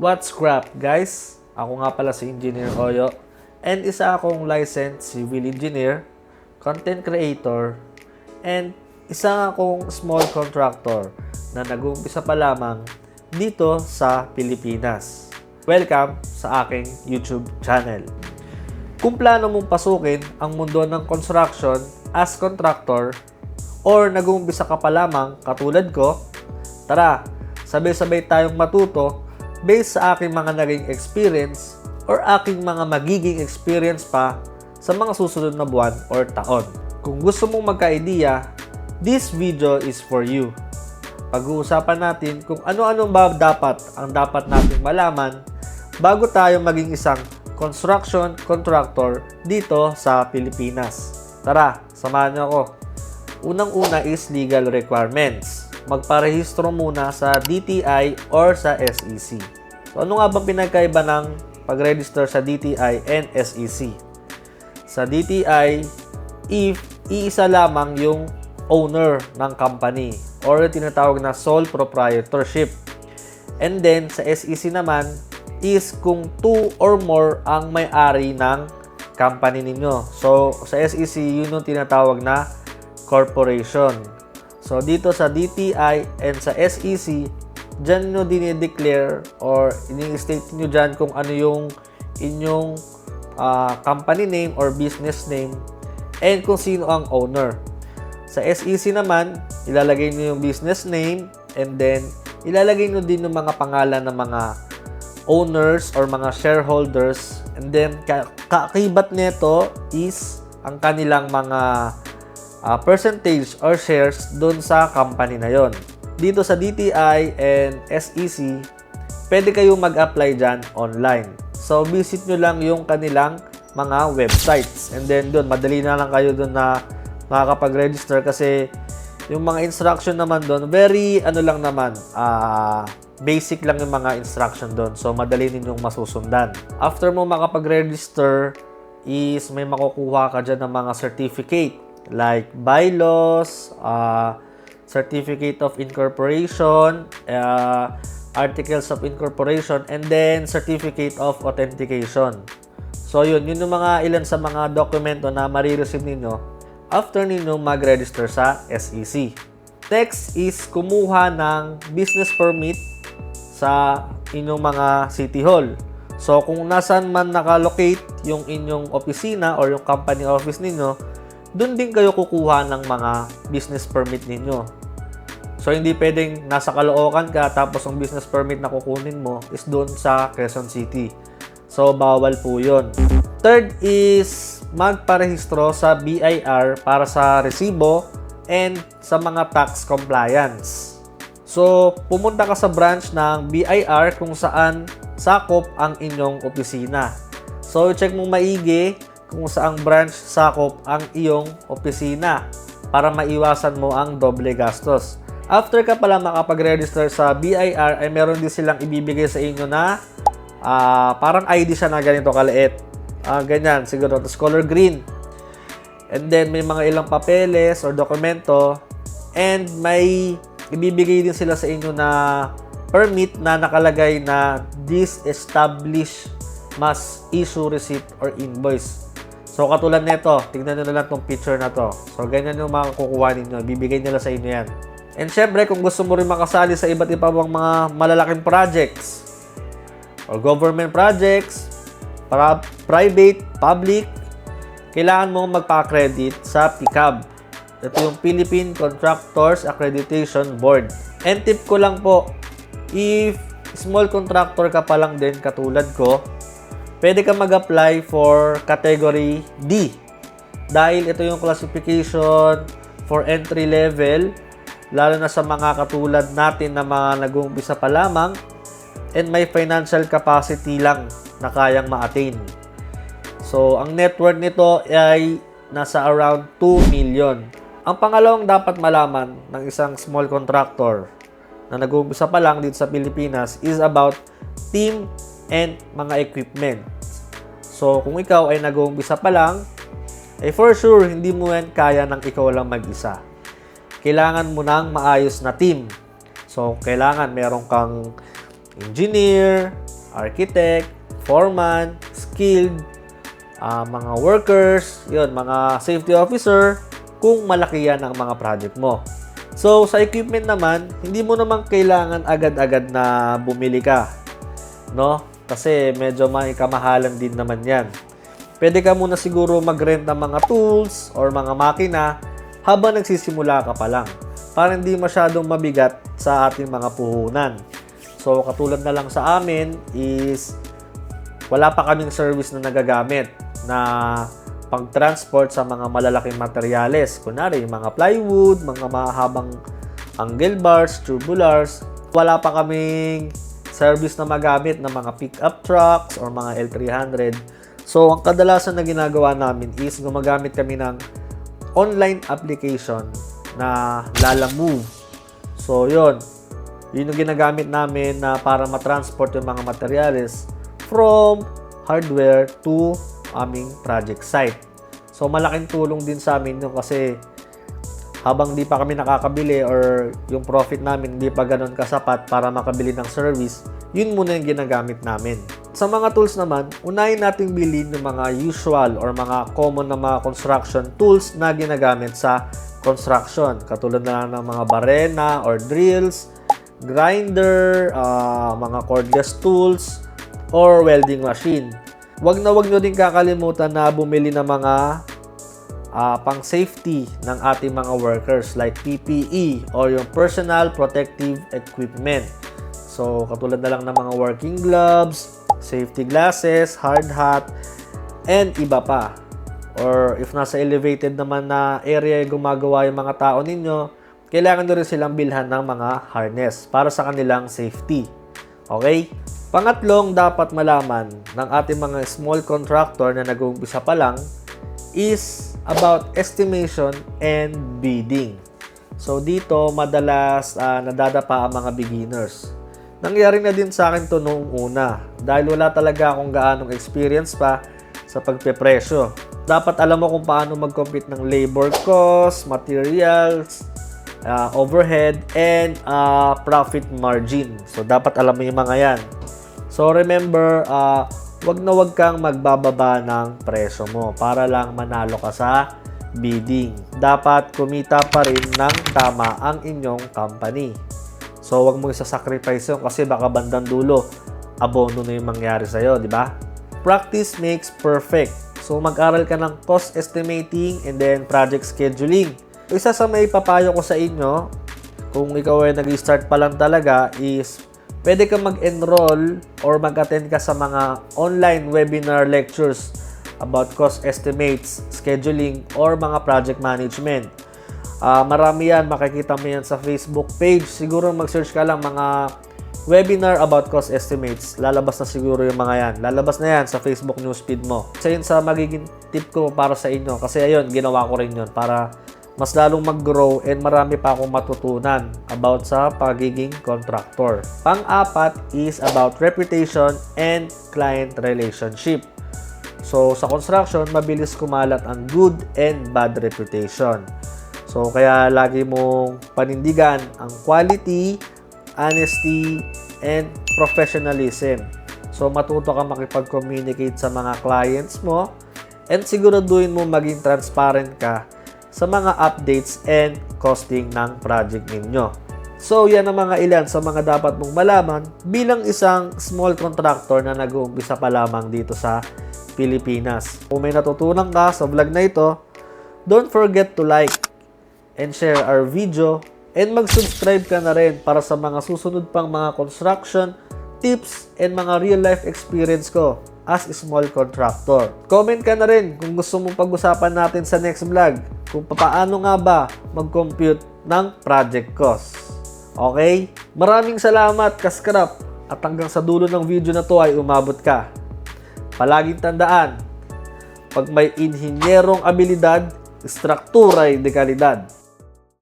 What's crap, guys? Ako nga pala si Engineer Oyo and isa akong licensed civil engineer, content creator, and isa akong small contractor na nag-uumpisa pa lamang dito sa Pilipinas. Welcome sa aking YouTube channel. Kung plano mong pasukin ang mundo ng construction as contractor or nag-uumpisa ka pa lamang katulad ko, tara, sabay-sabay tayong matuto based sa aking mga naging experience or aking mga magiging experience pa sa mga susunod na buwan or taon. Kung gusto mong magka-idea, this video is for you. Pag-uusapan natin kung ano-ano ba dapat ang dapat nating malaman bago tayo maging isang construction contractor dito sa Pilipinas. Tara, samahan niyo ako. Unang-una is legal requirements. Magparehistro muna sa DTI or sa SEC. So ano nga bang pinagkaiba ng pag-register sa DTI and SEC? Sa DTI, if iisa lamang yung owner ng company or tinatawag na sole proprietorship. And then sa SEC naman is kung two or more ang may-ari ng company ninyo. So sa SEC yun yung tinatawag na corporation. So dito sa DTI and sa SEC, dyan nyo dinideclare or ini-state nyo dyan kung ano yung inyong ah, company name or business name and kung sino ang owner. Sa SEC naman, ilalagay nyo yung business name and then ilalagay nyo din yung mga pangalan ng mga owners or mga shareholders and then ka- kaakibat nito is ang kanilang mga ah, percentage or shares doon sa company na yon. Dito sa DTI and SEC, pwede kayong mag-apply dyan online. So, visit nyo lang yung kanilang mga websites. And then doon, madali na lang kayo doon na makakapag-register kasi yung mga instruction naman doon, very ano lang naman, ah basic lang yung mga instruction doon. So, madali ninyong masusundan. After mo makapag-register, is may makukuha ka dyan ng mga certificate like bylaws, ah, certificate of incorporation, ah, articles of incorporation, and then certificate of authentication. So yun, yun yung mga ilan sa mga dokumento na marireceive ninyo after ninyo mag-register sa SEC. Next is kumuha ng business permit sa inyong mga city hall. So kung nasan man nakalocate yung inyong opisina or yung company office ninyo, doon din kayo kukuha ng mga business permit ninyo. So hindi pwedeng nasa Caloocan ka tapos ang business permit na kukunin mo is doon sa Quezon City. So bawal po 'yon. Third is magparehistro sa BIR para sa resibo and sa mga tax compliance. So, pumunta ka sa branch ng BIR kung saan sakop ang inyong opisina. So, check mo maigi kung saang branch sakop ang iyong opisina para maiwasan mo ang doble gastos. After ka pala makapag-register sa BIR, ay meron din silang ibibigay sa inyo na ah, parang ID siya na ganito kaliit. Ah, ganyan, siguro. Tapos color green. And then, may mga ilang papeles or dokumento. And may ibibigay din sila sa inyo na permit na nakalagay na this established must issue receipt or invoice. So, katulad nito, tingnan nyo na lang tong picture na to. So, ganyan yung mga kukuha ninyo. Bibigay nila sa inyo yan. And syempre, kung gusto mo rin makasali sa iba't ibang mga malalaking projects or government projects, para private, public, kailangan mo magpa-accredit sa PICAB. Ito yung Philippine Contractors Accreditation Board. And tip ko lang po, if small contractor ka pa lang din katulad ko, pwede ka mag-apply for category D. Dahil ito yung classification for entry level, lalo na sa mga katulad natin na mga nag-uumpisa pa lamang and may financial capacity lang na kayang ma-attain. So, ang net worth nito ay nasa around 2 million. Ang pangalawang dapat malaman ng isang small contractor na nag-uumpisa pa lang dito sa Pilipinas is about team and mga equipment. So, kung ikaw ay nag-uumpisa pa lang, eh for sure, hindi mo yan kaya ng ikaw lang mag-isa. Kailangan mo ng maayos na team. So, kailangan meron kang engineer, architect, foreman, skilled, ah, mga workers, yun, mga safety officer, kung malaki yan ang mga project mo. So, sa equipment naman, hindi mo naman kailangan agad-agad na bumili ka. No? Kasi medyo may din naman yan. Pwede ka muna siguro mag-rent ng mga tools or mga makina habang nagsisimula ka pa lang para hindi masyadong mabigat sa ating mga puhunan. So, katulad na lang sa amin is wala pa kaming service na nagagamit na pag-transport sa mga malalaking materyales. Kunwari, mga plywood, mga mahabang angle bars, tubulars. Wala pa kaming service na magamit ng mga pickup trucks or mga L300. So, ang kadalasan na ginagawa namin is gumagamit kami ng online application na Lala Move. So, yon Yun yung ginagamit namin na para matransport yung mga materyales from hardware to aming project site. So, malaking tulong din sa amin yun kasi habang di pa kami nakakabili or yung profit namin hindi pa ganun kasapat para makabili ng service, yun muna yung ginagamit namin. Sa mga tools naman, unahin nating bilhin yung mga usual or mga common na mga construction tools na ginagamit sa construction. Katulad na lang ng mga barena or drills, grinder, ah, mga cordless tools, or welding machine. Wag na wag nyo din kakalimutan na bumili ng mga ah, pang safety ng ating mga workers like PPE or yung personal protective equipment. So, katulad na lang ng mga working gloves, safety glasses, hard hat, and iba pa. Or if nasa elevated naman na area gumagawa yung mga tao ninyo, kailangan nyo rin silang bilhan ng mga harness para sa kanilang safety. Okay? Pangatlong dapat malaman ng ating mga small contractor na nag-uumpisa pa lang is about estimation and bidding. So dito madalas ah, nadadapa ang mga beginners. Nangyari na din sa akin to noong una dahil wala talaga akong gaanong experience pa sa pagpepresyo. Dapat alam mo kung paano mag-compute ng labor cost, materials, ah, overhead, and ah, profit margin. So dapat alam mo yung mga yan. So remember, ah, wag na wag kang magbababa ng presyo mo para lang manalo ka sa bidding. Dapat kumita pa rin ng tama ang inyong company. So wag mo isa-sacrifice yun kasi baka bandang dulo, abono na yung mangyari sa'yo, di ba? Practice makes perfect. So mag-aral ka ng cost estimating and then project scheduling. Isa sa may papayo ko sa inyo, kung ikaw ay nag-start pa lang talaga is pwede ka mag-enroll or mag-attend ka sa mga online webinar lectures about cost estimates, scheduling, or mga project management. Ah, marami yan, makikita mo yan sa Facebook page. Siguro mag-search ka lang mga webinar about cost estimates. Lalabas na siguro yung mga yan. Lalabas na yan sa Facebook newsfeed mo. Isa yun sa magiging tip ko para sa inyo. Kasi ayun, ginawa ko rin yun para mas lalong mag-grow and marami pa akong matutunan about sa pagiging contractor. Pang-apat is about reputation and client relationship. So, sa construction, mabilis kumalat ang good and bad reputation. So, kaya lagi mong panindigan ang quality, honesty, and professionalism. So, matuto ka makipag-communicate sa mga clients mo and siguraduhin mo maging transparent ka sa mga updates and costing ng project ninyo. So, yan ang mga ilan sa mga dapat mong malaman bilang isang small contractor na nag-uumpisa pa lamang dito sa Pilipinas. Kung may natutunan ka sa vlog na ito, don't forget to like and share our video and mag-subscribe ka na rin para sa mga susunod pang mga construction tips and mga real life experience ko as a small contractor. Comment ka na rin kung gusto mong pag-usapan natin sa next vlog kung paano nga ba mag-compute ng project cost. Okay? Maraming salamat, Kaskrap! At hanggang sa dulo ng video na to ay umabot ka. Palaging tandaan, pag may inhinyerong abilidad, struktura ay dekalidad.